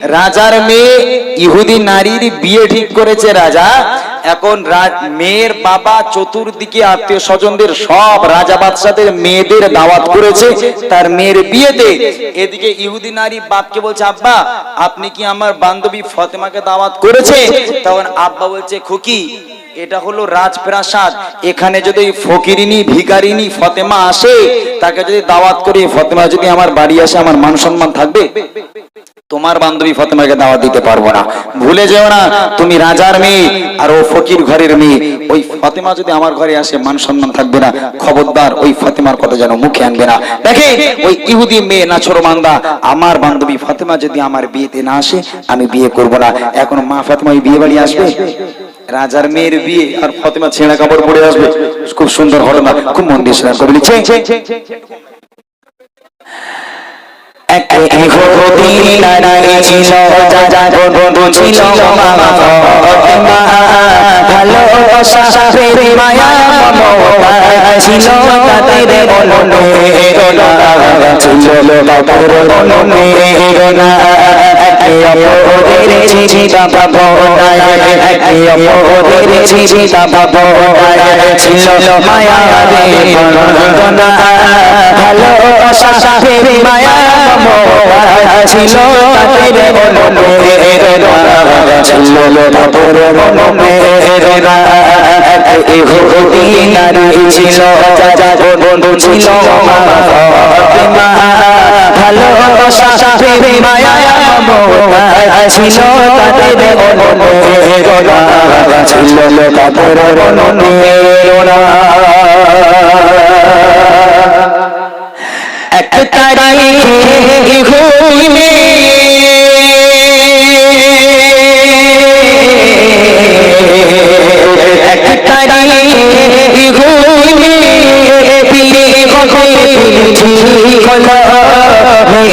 রাজার মেয়ে, ইহুদি নারীর বিয়ে ঠিক করেছে রাজা। এখন মেয়ের বাবা চতুর্দিকে আত্মীয় স্বজনদের সব রাজা বাদশাদের মেয়েদের দাওয়াত করেছে তার মেয়ের বিয়েতে। এদিকে ইহুদি নারী বাপকে বলছে, আব্বা, আপনি কি আমার বান্ধবী ফতেমাকে দাওয়াত করেছে তখন আব্বা বলছে, খুকি, এটা হলো রাজপ্রাসাদ। এখানে যদি ফকিরিনী ভিকারিনী ফতেমা আসে, তাকে যদি দাওয়াত করি, ফতেমা যদি আমার বাড়ি আসে, আমার মান সম্মান থাকবে? তোমার বান্ধবী ফতেমাকে দাওয়া দিতে পারব না। ভুলে যেও না, তুমি রাজার মেয়ে আর ও ফকির ঘরের মেয়ে। ওই ফতেমা যদি আমার ঘরে আসে, মান সম্মান থাকবে না। খবরদার ওই ফতেমার কথা যেন মুখে আনবে না। দেখে, ওই ইহুদি মেয়ে নাছর মান্দা, আমার বান্ধবী ফতেমা যদি আমার বিয়েতে না আসে, আমি বিয়ে করব না। এখন মা ফতেমা ওই বিয়ে বাড়ি আসবে? রাজার মেয়ের বিয়ে আর ফতেমা ছেঁড়া কাপড় পরে আসবে? খুব সুন্দর ঘটনা, খুব মন দিয়ে শোনা কবি ছিল বন্ধু ছিল ভালোবাসা মায়া ছিল তাদের ছিল মনে একে অপরের চিন্তা ভাবনায় একে অপরের চিন্তা ভাবনায় ছিল মায়া রে বন্দনা ভালোবাসা প্রেম মায়া ছিল তাদের মনে ছিল তাদের মনে ইহুদি নারী ছিল বন্ধু ছিল ভালোবাসা প্রেম মায়া। ছিল তাদের মনে ছিল তাদের মনে এক তারি ঘুমে এক তারি ঘুমে পিলে কখনো হলো মেহেরি দিয়া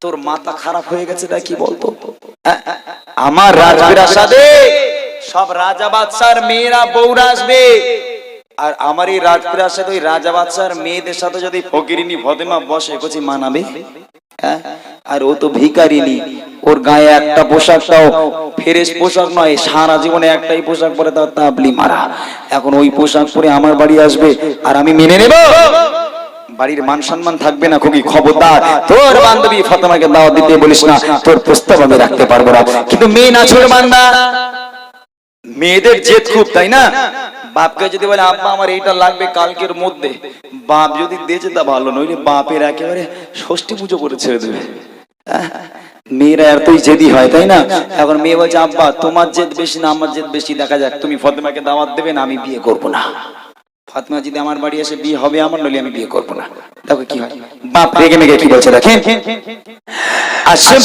তোর মাথা খারাপ হয়ে গেছে না কি বলতো? হ্যাঁ, আমার রাজপ্রাসাদে সব রাজা বাদশার মেয়েরা বউরা আসবে। আর আমার এই রাজপ্রাসাদে ওই রাজা বাদশার মেয়েদের সাথে যদি ফকিরিনী ফতেমা বসে কচি মানাবে? হ্যাঁ? আর ও তো ভিকারিনী ওর গায়ে একটা পোশাকটাও ফেরেশ পোশাক নয়, সারা জীবনে একটাই পোশাক পরে তার তাবলি মারা। এখন ওই পোশাক পরে আমার বাড়ি আসবে, আর আমি মেনে নেব? বাড়ির মান সম্মান থাকবে না খুবই খবরদার। তোর বান্ধবী ফাতেমাকে দাওয়াত দিতে বলিস না, তোর প্রস্তাব আমি রাখতে পারব না। কিন্তু মেয়ে না ছোট বান্দা। মেয়েদের জেদ খুব তাই না বাপকে যদি বলে আব্বা আমার এইটা লাগবে কালকের মধ্যে বাপ যদি দিয়েছে তা ভালো নইলে বাপের একেবারে ষষ্ঠী পুজো করে ছেড়ে দেবে মেয়েরা এতই জেদি হয় তাই না এখন মেয়ে বলছে আব্বা তোমার জেদ বেশি না আমার জেদ বেশি দেখা যাক তুমি ফতেমাকে দাওয়াত দেবে না আমি বিয়ে করব না ফাতেমা যদি আমার বাড়ি এসে বিয়ে হবে আমার নইলে আমি বিয়ে করব না দেখো কি হয় বাপ রেগে মেগে কি বলছে দেখেন আসবে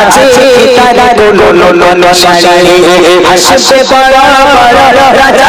আছে তারা লো লো লো লো আসবে বড় বড় রাজা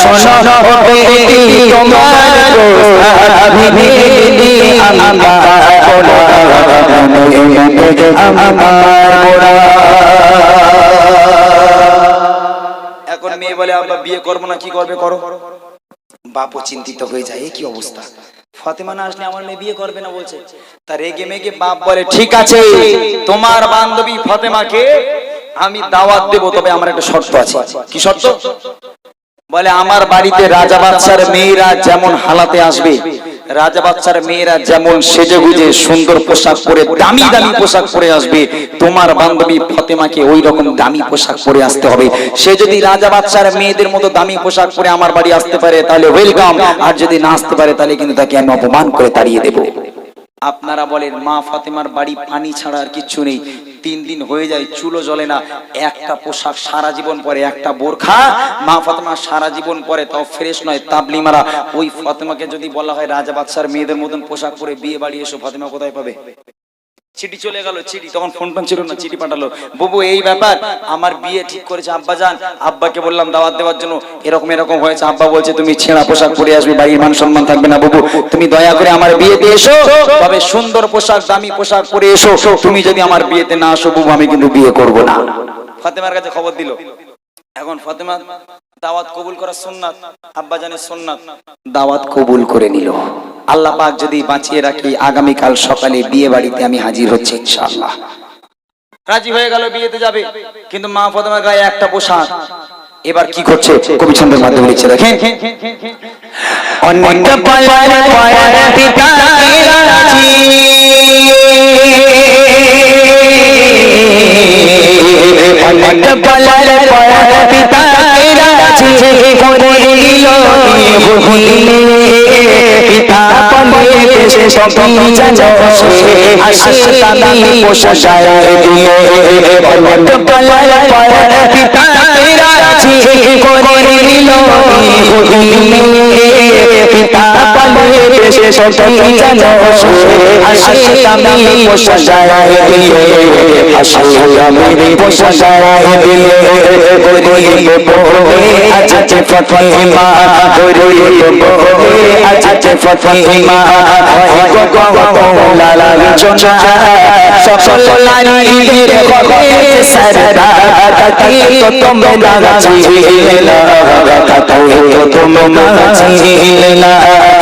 শোনো বেটি আমার এখন মেয়ে বলে, আব্বা, বিয়ে করব না, কি করবে করো? বাপও চিন্তিত হয়ে যায় কি অবস্থা? ফাতেমা না আসলে আমার মেয়ে বিয়ে করবে না বলছে। তার রেগে মেগে বাপ বলে, ঠিক আছে, তোমার বান্ধবী ফাতেমাকে আমি দাওয়াত দেবো, তবে আমার একটা শর্ত আছে। কি শর্ত? বলে, আমার বাড়িতে রাজা বাচ্চার মেয়েরা যেমন হালাতে আসবে, রাজা বাচ্চার মেয়েরা যেমন সেজে গুজে সুন্দর পোশাক পরে, দামি দামি পোশাক পরে আসবে, তোমার বান্ধবী ফতেমাকে ওই রকম দামি পোশাক পরে আসতে হবে। সে যদি রাজা বাচ্চার মেয়েদের মতো দামি পোশাক পরে আমার বাড়ি আসতে পারে, তাহলে ওয়েলকাম আর যদি না আসতে পারে, তাহলে কিন্তু তাকে আমি অপমান করে তাড়িয়ে দেবো। আপনারা বলেন, মা ফাতেমার বাড়ি পানি ছাড়া আর কিচ্ছু নেই। তিন দিন হয়ে যায় চুলো জ্বলে না। একটা পোশাক সারা জীবন পরে, একটা বোরখা। মা ফাতেমা সারা জীবন পরে, তাও ফ্রেশ নয়, তাবলি মারা। ওই ফাতেমাকে যদি বলা হয় রাজা বাদশার মেয়েদের মতন পোশাক পরে বিয়ে বাড়ি এসো, ফাতেমা কোথায় পাবে? চিঠি চলে গেল চিঠি। তখন ফোন টোন ছিল না চিঠি পাঠালো। বাবু এই ব্যাপার আমার বিয়ে ঠিক করেছে আব্বা যান আব্বাকে বললাম দাওয়াত দেওয়ার জন্য এরকম এরকম হয়েছে। আব্বা বলছে তুমি ছেঁড়া পোশাক পরে আসবে বাড়ির মান সম্মান থাকবে না বাবু। তুমি দয়া করে আমার বিয়েতে এসো। তবে সুন্দর পোশাক দামি পোশাক পরে এসো। তুমি যদি আমার বিয়েতে না আসো বাবু আমি কিন্তু বিয়ে করব না। ফাতেমার কাছে খবর দিল। এখন ফাতেমা দাওয়াত কবুল করার সুন্নাত। আব্বা জানের সুন্নাত। দাওয়াত কবুল করে নিল। আল্লাহ পাক যদি বাঁচিয়ে রাখি আগামী কাল সকালে বিয়ে বাড়িতে আমি হাজির হচ্ছি ইনশাআল্লাহ। রাজি হয়ে গেল বিয়েতে যাবে। কিন্তু মা ফাতেমার গায়ে একটা পোশাক। এবার কি করছে কবি ছন্দের মাধ্যমে লিখছে দেখেন। অনেক পালার পায়ার পিতা রাজি অনেক পালার পায়ার পিতা করে ভুলিলে পিতা পালে সে সে সবই জানো আসে পোষায় দিয়ে আসে পোষায় দিয়ে গরিব বলে আছে ফতিমা গরিব বলে আছে ফতিমা গো গো গো লালা চোনা সকল নারীদের হবে সরদা তাকে তো তোমরা চিলা তাকে তো তোমরা ইহুদি নারী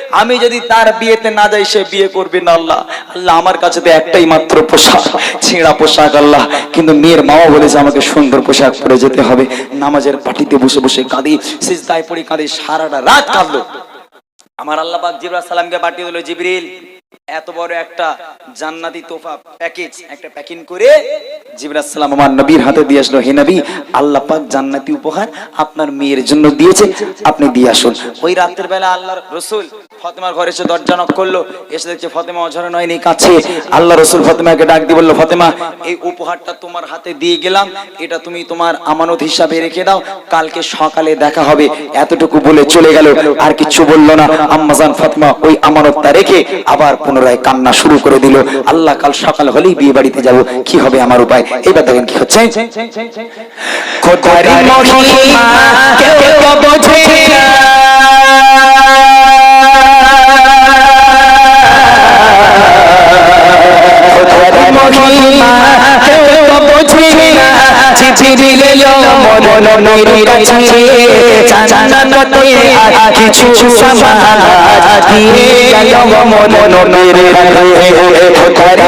আমি যদি তার বিয়েতে না যাই, সে বিয়ে করবে না আল্লাহ। আল্লাহ আমার কাছে তো একটাই মাত্র পোশাক, ছেঁড়া পোশাক আল্লাহ। কিন্তু মেয়ের মাও বলেছে, আমাকে সুন্দর পোশাক পরে যেতে হবে। নামাজের পাটিতে বসে বসে কাঁদি, সিজদায় পড়ে কাঁদি, সারাটা রাত কাঁদলো। আমার আল্লাহ পাক জিবরাল সালামকে পাঠিয়ে দিল, জিবরিল এত বড় একটা জান্নাতি তোফা প্যাকেজ, একটা প্যাকিং করে জিবরাল সালাম আমার নবীর হাতে দিয়ে আসলো। হে নবী, আল্লাহ পাক জান্নাতি উপহার আপনার মেয়ের জন্য দিয়েছে, আপনি দিয়ে আসুন। ওই রাতের বেলা আল্লাহর রসুল ফতেমার ঘরে এসে দরজা নক করল। এসে দেখছে ফতেমা অঝরে নয়, নেই, কাছে। আল্লাহ রসুল ফতেমাকে ডাক দিয়ে বলল, ফতেমা, এই উপহারটা তোমার হাতে দিয়ে গেলাম। এটা তুমি তোমার আমানত হিসাবে রেখে দাও। কালকে সকালে দেখা হবে। এতটুকু বলে চলে গেল। আর কিছু বলল না। আম্মাজান ফাতেমা ওই আমানতটা রেখে আবার পুনরায় কান্না শুরু করে দিল আল্লাহ কাল সকাল হলেই বিয়ে বাড়িতে যাব কি হবে আমার উপায় এবার দেখেন কি হচ্ছে মন মনের কাছে জান্নাতে আর কিছু সমাজ দিয়ে গেল মন মনের কাছে খোদারি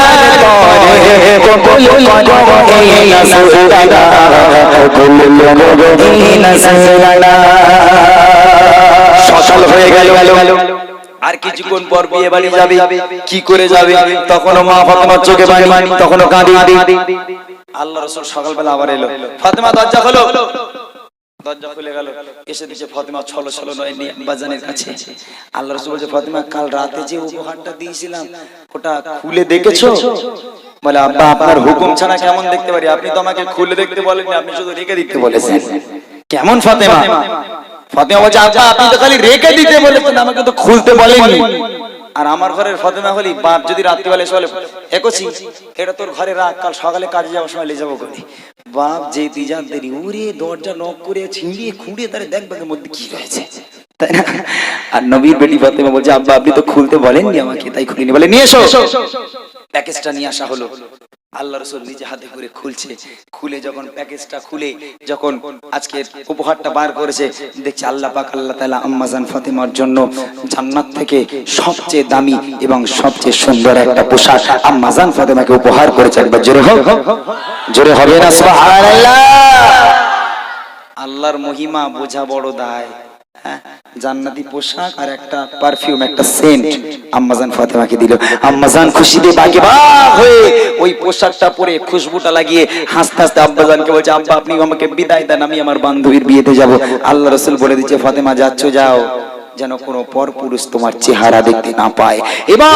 সকাল হয়ে গেল। আর কিছুক্ষণ পর বিয়ে বাড়ি যাবে। কি করে যাবে? তখনও মা ফাতেমার চোখে পানি, তখনও কাঁদি। আল্লাহ রসুল সকালবেলা আবার এলো। ফাতেমা, দরজা কাছে। আল্লাহ রসুল বলছে, ফাতেমা, কাল রাতে যে উপহারটা দিয়েছিলাম, ওটা খুলে দেখেছ? বলে, আব্বা, আপনার হুকুম ছাড়া কেমন দেখতে পারি? আপনি তো আমাকে খুলে দেখতে বলেননি, আপনি শুধু রেখে দিতে বলেছেন। কেমন ফাতেমা? ফাতেমা বলছে, আব্বা, আপনি তো খালি রেখে দিতে বলেছেন, আমাকে তো খুলতে বলেননি। আর আমার ঘরের ফাতেমা হলি বাপ যদি রাত্রিবেলা বলে একছি এটা তোর ঘরে রাখ, কাল সকালে কাজে যাওয়ার সময় লে যাব করে বাপ যে তুই দেরি উড়ে দরজা নক করে ছিঁড়িয়ে খুঁড়িয়ে তারে দেখ ব্যাগের মধ্যে কি রয়েছে। তাই না আর নবীর বেটি ফাতেমা বলছে আব্বা আপনি তো খুলতে বলেননি আমাকে তাই খুলিনি। বলে নিয়ে এসো। প্যাকেজটা নিয়ে আসা হলো। আল্লাহ রসুল নিজে হাতে করে খুলছে। খুলে যখন প্যাকেজটা খুলে যখন আজকের উপহারটা বার করেছে দেখছে আল্লাহ পাক আল্লাহ তাআলা আম্মাজান ফাতেমার জন্য জান্নাত থেকে সবচেয়ে দামি এবং সবচেয়ে সুন্দর একটা পোশাক আম্মাজান ফাতেমাকে উপহার করেছে। একবার জোরে হোক। জোরে হবে না সুবহানাল্লাহ। আল্লাহর মহিমা বোঝা বড় দায়। জান্নাতি পোশাক আর একটা পারফিউম একটা সেন্ট আম্মাজান ফাতেমাকে দিল। আম্মাজান খুশিতে বাগে বাগ হয়ে ওই পোশাকটা পরে খুশবুটা লাগিয়ে হাসতে হাসতে আব্বাজানকে বলছে, আব্বা, আপনি আমাকে বিদায় দেন, আমি আমার বান্ধবীর বিয়েতে যাব। আল্লাহ রসুল বলে দিচ্ছে, ফাতেমা, যাচ্ছ, যাও। যেন কোনো পর পুরুষ তোমার চেহারা দেখতে না পায়। এবং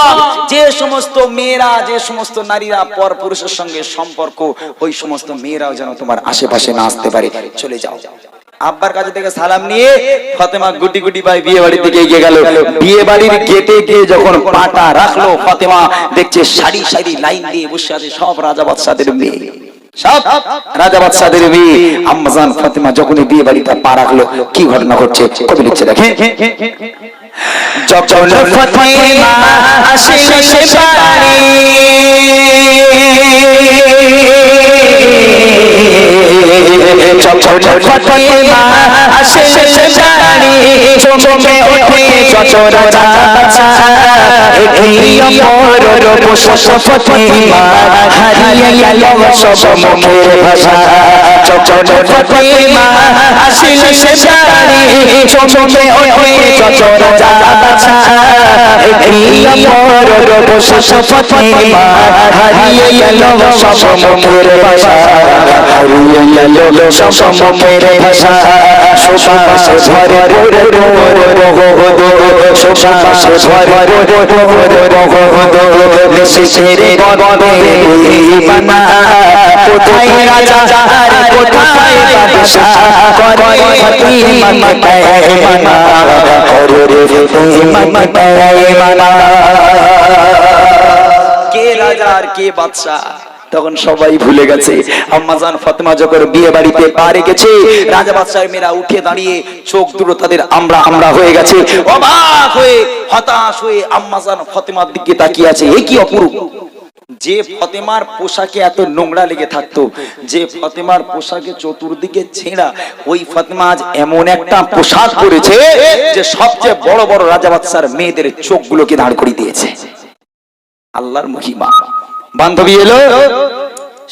যে সমস্ত মেয়েরা, যে সমস্ত নারীরা পর পুরুষের সঙ্গে সম্পর্ক, ওই সমস্ত মেয়েরাও যেন তোমার আশেপাশে না আসতে পারে। চলে যাও। আব্বার কাছে থেকে সালাম নিয়ে ফাতেমা গুটি গুটি ভাই বিয়ে বাড়ির দিকে এগিয়ে গেল। বিয়ে বাড়ির গেটে গিয়ে যখন পাটা রাখল ফাতেমা দেখছে সারি সারি লাইন দিয়ে বসে আছে সব রাজা বাদশাদের মেয়ে। সব রাজা বাদশাদের মেয়ে। আম্মাজান ফাতেমা যখনই বিয়ে বাড়িটা পা রাখল কি ঘটনা ঘটছে? কবি লিখছে দেখে যখন ফাতিমা আসিল সে বাড়ি। साड़ी চমকে ওঠে যত রাজা এই অমর পোষা ফাতিমা হারিয়ে গেল সব মুখের ভাষা যখন ফাতিমা আসিল সে বাড়ি চমকে ওঠে যত রাজা এই অমর পোষা ফাতিমা হারিয়ে গেল সব মুখের ভাষা হারিয়ে গেল সব মুখের ভাষা সুবাস ঝরে রে কোথায় রাজা কোথায় বাদশা করে ফাতিমা মাতায় মানা করে কে রাজা কে বাদশা তখন সবাই ভুলে গেছে। আম্মাজান ফাতেমা যখন বিয়ে বাড়িতে পা রেখেছে, রাজা বাদশাহের মেয়েরা উঠে দাঁড়িয়ে চোখ দুটো তাদের আমরা আমরা হয়ে গেছে। অবাক হয়ে, হতাশ হয়ে আম্মাজান ফাতেমার দিকে তাকিয়ে আছে। এ কি অপরূপ? যে ফতেমার পোশাকে এত নোংরা লেগে থাকতো, যে ফতেমার পোশাকে চতুর্দিকে ছেঁড়া, ওই ফতেমা আজ এমন একটা পোশাক পরেছে যে সবচেয়ে বড় বড় রাজা বাদশার মেয়েদের চোখগুলোকে দাঁড় করিয়ে দিয়েছে। আল্লাহর মহিমা। বান্ধবী এলো।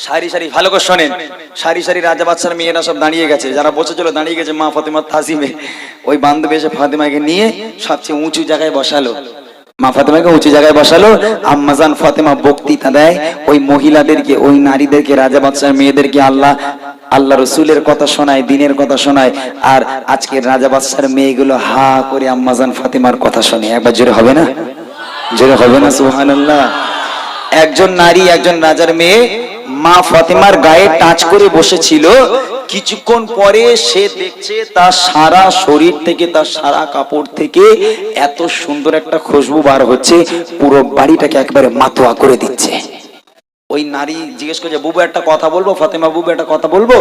সারি সারি, ভালো করে শোনেন। সারি সারি রাজা বাচ্চার মেয়েরা সব দাঁড়িয়ে গেছে। যারা বসেছিল দাঁড়িয়ে গেছে মা ফাতেমা তাজিমে ওই বান্ধবী এসে ফাতেমাকে নিয়ে সবচেয়ে উঁচু জায়গায় বসালো। মা ফাতেমাকে উঁচু জায়গায় বসালো। আম্মাজান ফাতেমা বক্তৃতা দেয়। ওই মহিলাদেরকে, ওই নারীদেরকে, রাজা বাচ্চার মেয়েদেরকে আল্লাহ আল্লাহ রসুলের কথা শোনায়, দিনের কথা শোনায়। আর আজকের রাজা বাচ্চার মেয়েগুলো হা করে আম্মাজান ফাতেমার কথা শোনে। একবার জোরে হবে না? জোরে হবে না, সুবহানাল্লাহ? একজন নারী, একজন রাজার মেয়ে মা ফাতেমার গায়ে টাচ করে বসেছিল। কিছুক্ষণ পরে সে দেখছে তার সারা শরীর থেকে, তার সারা কাপড় থেকে এত সুন্দর একটা খুশবু বার হচ্ছে, পুরো বাড়িটাকে একবারে মাতোয়া করে দিচ্ছে। ওই নারী জিজ্ঞেস করছে, বুবু একটা কথা বলব? ফাতেমা বুবু একটা কথা বলব?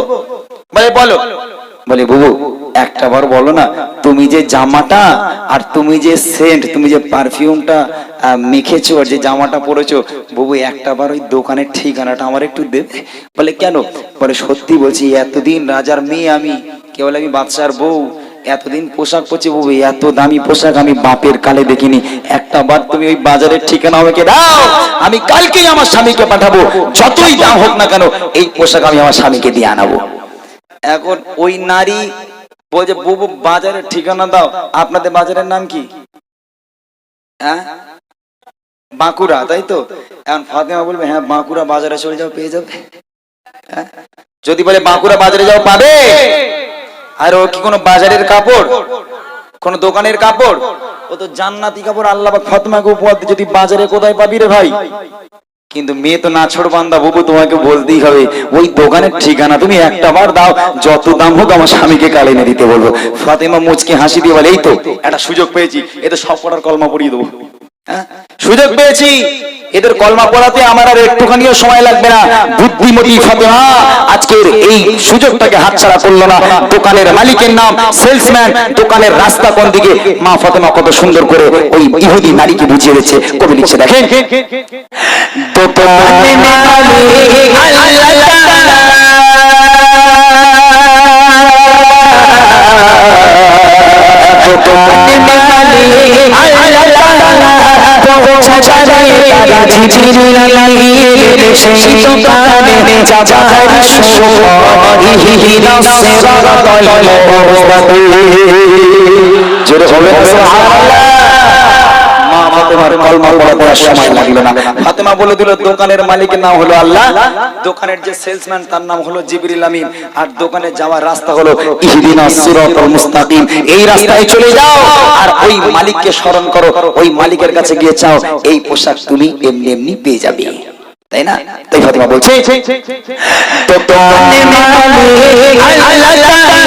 বলে, বলো। বলে, বুবু একটা বার বলো না, তুমি যে জামাটা আর তুমি যে সেন্ট তুমি যে পারফিউমটা মেখেছো আর যে জামাটা পরেছো, বুবু একটা বার ওই দোকানের ঠিকানাটা আমার একটু দেবে বলে, কেন? বলে, সত্যি বলছি, এতদিন রাজার মেয়ে আমি কেবল আমি, বাদশার বউ, এতদিন পোশাক পরছি বাবু, এত দামি পোশাক আমি বাপের কালে দেখিনি। একটা বার তুমি ওই বাজারের ঠিকানা আমাকে দাও, আমি কালকেই আমার স্বামীকে পাঠাবো, যতই দাম হোক না কেন, এই পোশাক আমি আমার স্বামীকে দিয়ে আনাবো। এখন ওই নারী বলছে বুবু, বাজারের ঠিকানা দাও। আপনাদের বাজারের নাম কি? হ্যাঁ? বাঁকুড়া, তাই তো? এখন ফাতেমা বলবে হ্যাঁ বাঁকুড়া বাজারে চলে যাও, পেয়ে যাবে। হ্যাঁ? যদি বলে, বাঁকুড়া বাজারে যাও, পাবে? আর, ও কি কোনো বাজারের কাপড়? কোন দোকানের কাপড়? ও তো জান্নাতি কাপড়, আল্লাহ ফাতেমাকে উপহার যদি বাজারে কোথায় পাবি রে ভাই? কিন্তু মেয়ে তো না ছোট বান্দা, বাবু তোমাকে বলতেই হবে, ওই দোকানের ঠিকানা তুমি একটা বার দাও, যত দাম হোক আমার স্বামীকে কালে এনে দিতে বলব। ফাতেমা মুচকে হাসি দিয়ে বলে, এই তো, একটা সুযোগ পেয়েছি এটা সব কটার কলমা পড়িয়ে দেবো। হ্যাঁ? সুযোগ পেয়েছি। এদের কলমা পড়াতে আমার আর একটুখানিও সময় লাগবে না। বুদ্ধিমতী ফাতেমা আজকের এই সুযোগটাকে হাতছাড়া করল না। দোকানের মালিকের নাম সেলসম্যান, দোকানের রাস্তা কোন দিকে? মা ফাতেমা কত সুন্দর করে ওই ইহুদি নারীকে বুঝিয়ে দিচ্ছে, কবি লিখছে, দেখেন। মালিক, আল্লাহ জোরে হবে সুবহানাল্লাহ। ফাতেমার কলমা পড়া পড়ার সময় লাগল না। ফাতেমা বলে দিল দোকানের মালিকের নাম হলো আল্লাহ। দোকানের যে সেলসম্যান তার নাম হলো জিবরিল আমিন। আর দোকানে যাওয়ার রাস্তা হলো ইহদিনাস সিরাতাল মুস্তাকিম। এই রাস্তায় চলে যাও আর ওই মালিককে স্মরণ করো। ওই মালিকের কাছে গিয়ে চাও এই পোশাক তুমি এমনি এমনি পেয়ে যাবে। তাই না? তাই ফাতেমা বলছে দোকানের মালিক আল্লাহ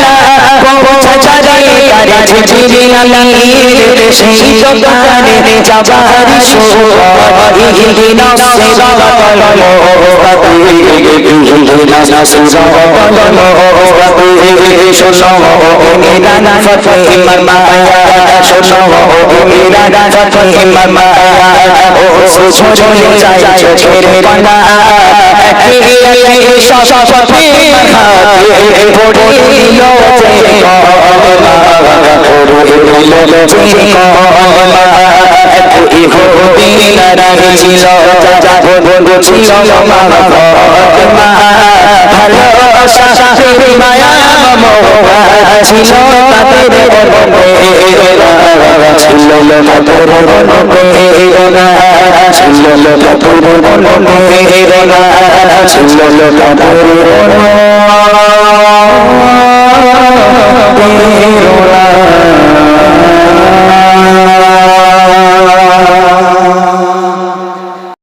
সেই দোকানে যাবার ইহিদিনা সবাবল ইহিদিনা সবাবল শোনো ইরানা ফতহি মামায়া শোনো ইরানা ফতহি মামায়া ও সুজো যায় চোখের পানা পড়িল যে নবী ছিল চাচা বন্ধু ছিল মহাভক্ত মা। ভালোবাসা শাহের মায়া মমতা ছিল তাদের অনুপ্রেরণা ছিল তাদের অনুপ্রেরণা ছিল তাদের অনুপ্রেরণা ছিল তাদের অনুপ্রেরণা